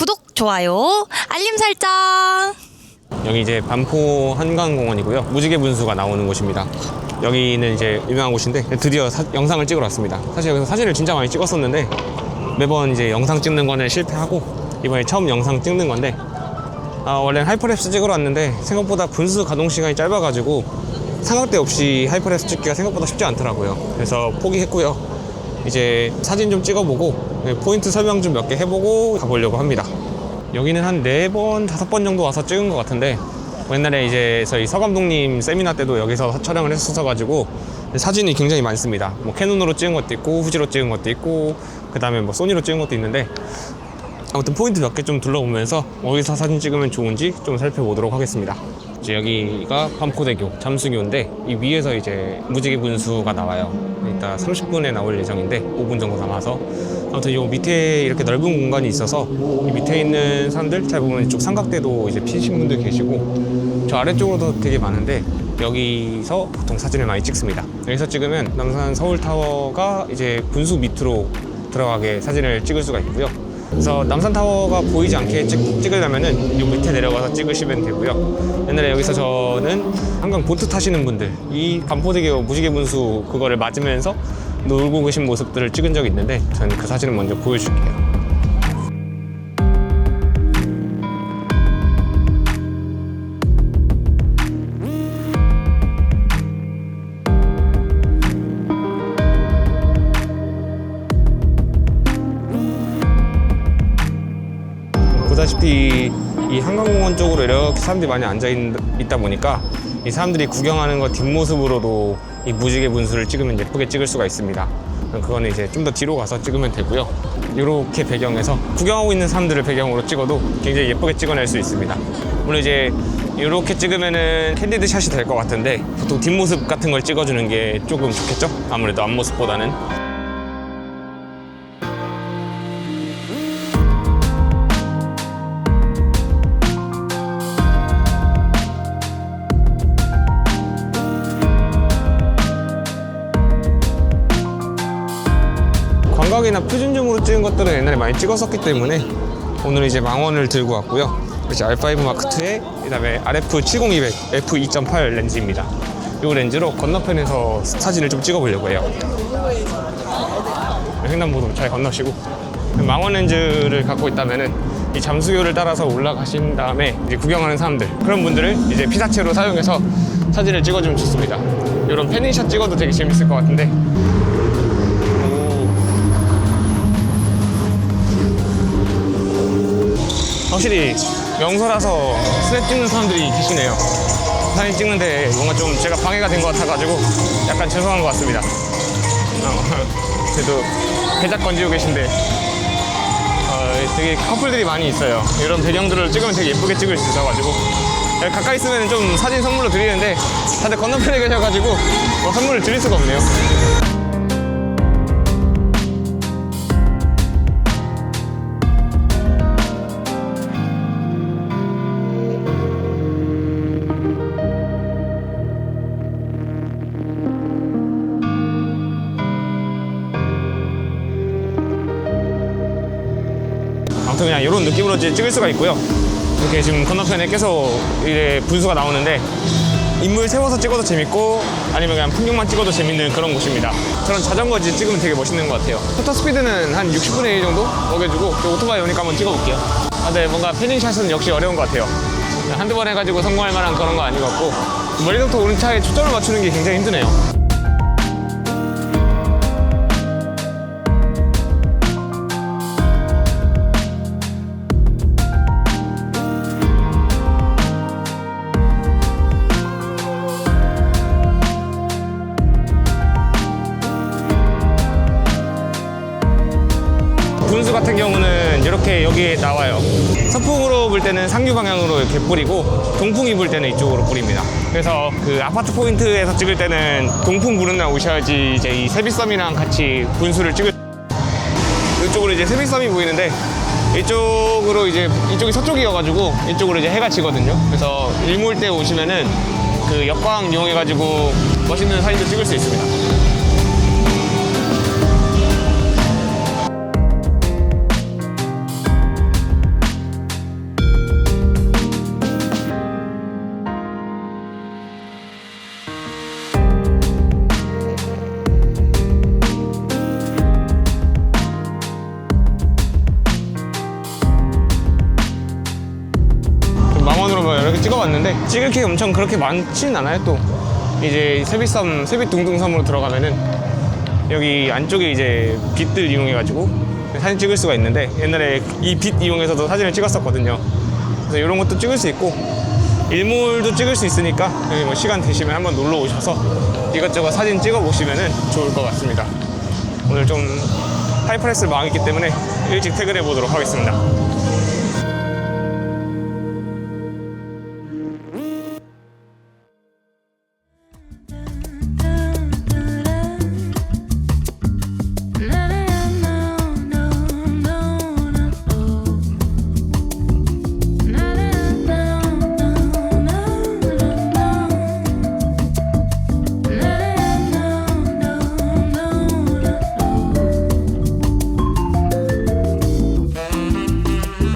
구독, 좋아요, 알림 설정. 여기 이제 반포 한강공원이고요. 무지개 분수가 나오는 곳입니다. 여기는 이제 유명한 곳인데 드디어 사- 영상을 찍으러 왔습니다. 사실 여기서 사진을 진짜 많이 찍었었는데 매번 이제 영상 찍는 거는 실패하고 이번에 처음 영상 찍는 건데 아, 원래는 하이퍼랩스 찍으러 왔는데 생각보다 분수 가동 시간이 짧아가지고 삼각대 없이 하이퍼랩스 찍기가 생각보다 쉽지 않더라고요. 그래서 포기했고요. 이제 사진 좀 찍어보고 네, 포인트 설명 좀 몇 개 해보고 가보려고 합니다. 여기는 한 네 번, 다섯 번 정도 와서 찍은 것 같은데 옛날에 이제 저희 서 감독님 세미나 때도 여기서 촬영을 했었어 가지고 사진이 굉장히 많습니다. 뭐 캐논으로 찍은 것도 있고 후지로 찍은 것도 있고 그 다음에 뭐 소니로 찍은 것도 있는데 아무튼 포인트 몇 개 좀 둘러보면서 어디서 사진 찍으면 좋은지 좀 살펴보도록 하겠습니다. 이제 여기가 반포대교 잠수교인데 이 위에서 이제 무지개 분수가 나와요. 이따 30분에 나올 예정인데 5분 정도 남아서 아무튼 요 밑에 이렇게 넓은 공간이 있어서 이 밑에 있는 사람들 잘 보면 이쪽 삼각대도 이제 피신 분들 계시고 저 아래쪽으로도 되게 많은데 여기서 보통 사진을 많이 찍습니다. 여기서 찍으면 남산 서울타워가 이제 분수 밑으로 들어가게 사진을 찍을 수가 있고요. 그래서 남산타워가 보이지 않게 찍, 찍으려면은 요 밑에 내려가서 찍으시면 되고요. 옛날에 여기서 저는 한강 보트 타시는 분들 이 반포대교 무지개 분수 그거를 맞으면서 놀고 계신 모습들을 찍은 적이 있는데 저는 그 사진을 먼저 보여줄게요. 보다시피 이 한강공원 쪽으로 이렇게 사람들이 많이 앉아 있, 다 보니까 이 사람들이 구경하는 것 뒷모습으로도 이 무지개 분수를 찍으면 예쁘게 찍을 수가 있습니다. 그거는 이제 좀 더 뒤로 가서 찍으면 되고요. 이렇게 배경에서 구경하고 있는 사람들을 배경으로 찍어도 굉장히 예쁘게 찍어낼 수 있습니다. 물론 이제 이렇게 찍으면은 캔디드 샷이 될 것 같은데 보통 뒷모습 같은 걸 찍어주는 게 조금 좋겠죠? 아무래도 앞모습보다는. 광각이나 표준점으로 찍은 것들은 옛날에 많이 찍었었기 때문에 오늘 이제 망원을 들고 왔고요. 이제 R5 마크 2에 그다음에 RF 70200 f2.8 렌즈입니다. 이 렌즈로 건너편에서 사진을 좀 찍어보려고 해요. 횡단보도 잘 건너시고 망원 렌즈를 갖고 있다면은 이 잠수교를 따라서 올라가신 다음에 이제 구경하는 사람들 그런 분들을 이제 피사체로 사용해서 사진을 찍어주면 좋습니다. 이런 패닝샷 찍어도 되게 재밌을 것 같은데 확실히 명소라서 스냅 찍는 사람들이 계시네요. 사진 찍는데 뭔가 좀 제가 방해가 된 것 같아가지고 약간 죄송한 것 같습니다. 어, 그래도 대작 건지고 계신데 어, 되게 커플들이 많이 있어요. 이런 배경들을 찍으면 되게 예쁘게 찍을 수 있어가지고 가까이 있으면 좀 사진 선물로 드리는데 다들 건너편에 계셔가지고 뭐 선물을 드릴 수가 없네요. 아무튼 그냥 이런 느낌으로 찍을 수가 있고요. 이렇게 지금 건너편에 계속 이제 분수가 나오는데 인물 세워서 찍어도 재밌고 아니면 그냥 풍경만 찍어도 재밌는 그런 곳입니다. 저런 자전거 지 찍으면 되게 멋있는 것 같아요. 포터 스피드는 한 60분의 1 정도 먹여주고 저 오토바이 오니까 한번 찍어볼게요. 아, 근데 뭔가 패닝샷은 역시 어려운 것 같아요. 한두 번 해가지고 성공할 만한 그런 거 아닌 것 같고 머리부터 오른차에 초점을 맞추는 게 굉장히 힘드네요. 여기에 나와요. 서풍으로 불 때는 상류 방향으로 이렇게 뿌리고 동풍이 불 때는 이쪽으로 뿌립니다. 그래서 그 아파트 포인트에서 찍을 때는 동풍 부는 날 오셔야지 이제 이 세비섬이랑 같이 분수를 찍을 이쪽으로 이제 세비섬이 보이는데 이쪽으로 이제 이쪽이 서쪽이어가지고 이쪽으로 이제 해가 지거든요. 그래서 일몰 때 오시면은 그 역광 이용해가지고 멋있는 사진도 찍을 수 있습니다. 이렇게 찍어봤는데 찍을 게 엄청 그렇게 많진 않아요 또. 이제 세빛섬 세빛둥둥섬으로 들어가면은 여기 안쪽에 이제 빛들 이용해가지고 사진 찍을 수가 있는데 옛날에 이 빛 이용해서도 사진을 찍었었거든요. 그래서 이런 것도 찍을 수 있고 일몰도 찍을 수 있으니까 여기 뭐 시간 되시면 한번 놀러 오셔서 이것저것 사진 찍어 보시면은 좋을 것 같습니다. 오늘 좀 하이프레스를 망했기 때문에 일찍 퇴근해 보도록 하겠습니다